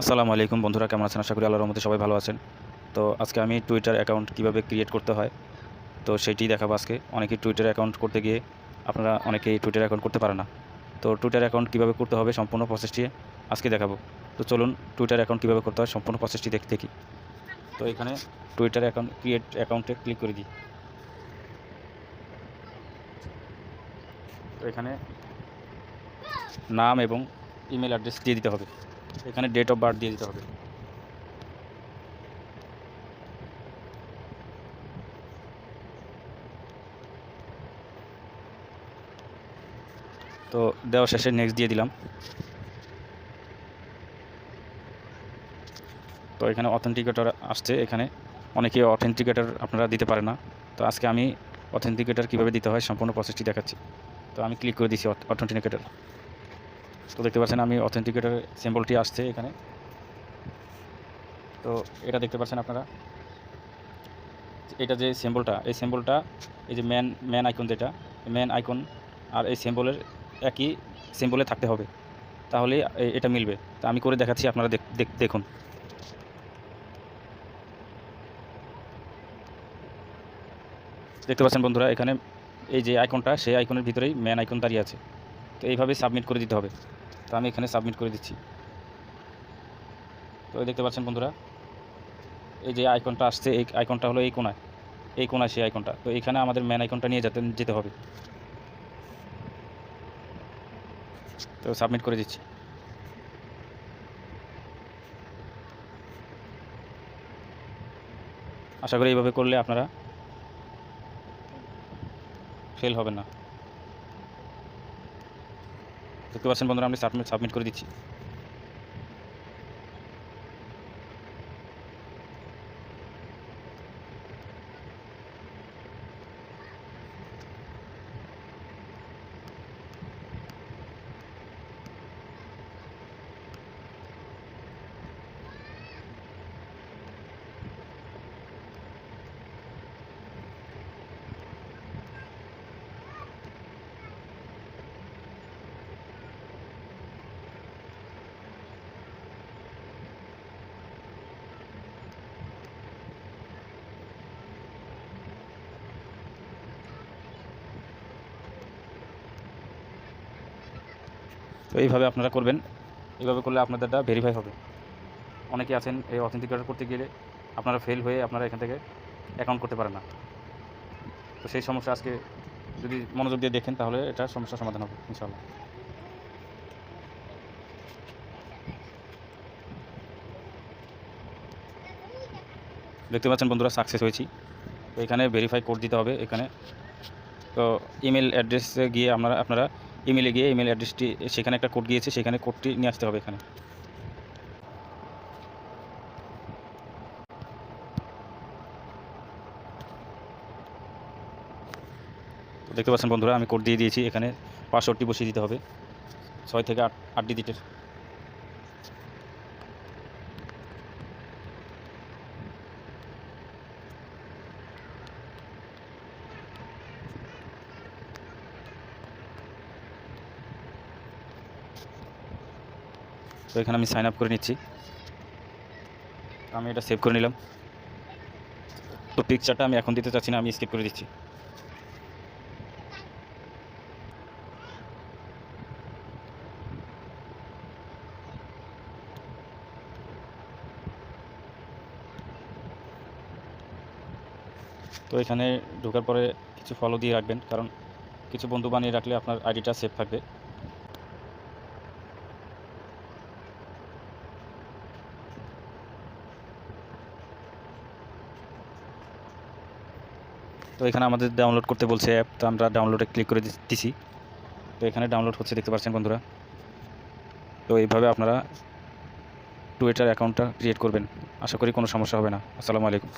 আসসালামু আলাইকুম বন্ধুরা, কেমন আছেন? আশা করি আল্লাহর রহমতে সবাই ভালো আছেন। তো আজকে আমি টুইটার অ্যাকাউন্ট কীভাবে ক্রিয়েট করতে হয়, তো সেটি দেখাবো আজকে। অনেকেই টুইটার অ্যাকাউন্ট করতে গিয়ে আপনারা অনেকেই টুইটার অ্যাকাউন্ট করতে পারে না। তো টুইটার অ্যাকাউন্ট কীভাবে করতে হবে সম্পূর্ণ প্রসেসটি আজকে দেখাবো। তো চলুন টুইটার অ্যাকাউন্ট কীভাবে করতে হয় সম্পূর্ণ প্রসেসটি দেখ দেখি। তো এখানে টুইটার অ্যাকাউন্ট ক্রিয়েট অ্যাকাউন্টে ক্লিক করে দিই। তো এখানে নাম এবং ইমেল অ্যাড্রেস দিয়ে দিতে হবে। এখানে ডেট অফ বার্থ দিয়ে দিতে হবে। তো দেওয়া শেষে নেক্সট দিয়ে দিলাম। তো এখানে অথেন্টিকেটর আসছে, এখানে অনেকে অথেন্টিকেটর আপনারা দিতে পারে না। তো আজকে আমি অথেন্টিকেটর কীভাবে দিতে হয়, সম্পূর্ণ প্রসেসটি দেখাচ্ছি। তো আমি ক্লিক করে দিচ্ছি অথেন্টিকেটর তো দেখতে পাচ্ছেন আমি অথেন্টিকেটর সিম্বলটি আসছে এখানে। তো এটা দেখতে পাচ্ছেন আপনারা। এটা যে সিম্বলটা এই সিম্বলটা এই যে ম্যান ম্যান আইকন যেটা ম্যান আইকন আর এই সিম্বলের একই সিম্বলে থাকতে হবে। তাহলে এটা মিলবে। তা আমি করে দেখাচ্ছি, আপনারা দেখ- দেখ- দেখুন। দেখতে পাচ্ছেন বন্ধুরা, এখানে এই যে আইকনটা সেই আইকনের ভিতরেই ম্যান আইকন দাঁড়িয়ে আছে। তো এইভাবে সাবমিট করে দিতে হবে। তো আমি এখানে সাবমিট করে দিচ্ছি। তো দেখতে পাচ্ছেন বন্ধুরা, এই যে আইকনটা আসছে, এই আইকনটা হলো এই কোনায় এই কোনায় সেই আইকনটা তো এখানে আমাদের ম্যান আইকনটা নিয়ে যেতে যেতে হবে। তো সাবমিট করে দিচ্ছি। আশা করি এইভাবে করলে আপনারা ফেল হবেন না। দেখতে পাচ্ছেন বন্ধুরা আমি সাবমিট সাবমিট করে দিচ্ছি। তো এইভাবে আপনারা করবেন। এইভাবে করলে আপনাদেরটা ভেরিফাই হবে। অনেকে আছেন এই অথেন্টিকেটর করতে গেলে আপনারা ফেল হয়ে আপনারা এখান থেকে অ্যাকাউন্ট করতে পারেন না। তো সেই সমস্যা আজকে যদি মনোযোগ দিয়ে দেখেন তাহলে এটা সমস্যার সমাধান হবে ইনশাল্লাহ দেখতে পাচ্ছেন বন্ধুরা সাকসেস হয়েছি। তো এখানে ভেরিফাই কোড দিতে হবে এখানে। তো ইমেল অ্যাড্রেসে গিয়ে আপনারা আপনারা ইমেলে গিয়ে ইমেল অ্যাড্রেসটি সেখানে একটা কোড গিয়েছে, সেখানে কোডটি নিয়ে আসতে হবে এখানে। দেখতে পাচ্ছেন বন্ধুরা, আমি কোড দিয়ে দিয়েছি, এখানে পাসওয়ার্ডটি বসিয়ে দিতে হবে। ছয় থেকে আট আট ডিজিটের তো এখানে আমি সাইন আপ করে নিচ্ছি। আমি এটা সেভ করে নিলাম। তো পিকচারটা আমি এখন দিতে চাচ্ছি না, আমি স্কিপ করে দিচ্ছি। তো এখানে ঢোকার পরে কিছু ফলো দিয়ে রাখবেন, কারণ কিছু বন্ধু বানিয়ে রাখলে আপনার আইডিটা সেভ থাকবে। তো এখানে আমাদের ডাউনলোড করতে বলছে অ্যাপ তো আমরা ডাউনলোডে ক্লিক করে দিচ্ছি তো এখানে ডাউনলোড হচ্ছে, দেখতে পাচ্ছেন বন্ধুরা। তো এইভাবে আপনারা টুইটার অ্যাকাউন্টটা ক্রিয়েট করবেন। আশা করি কোনো সমস্যা হবে না। আসসালামু আলাইকুম।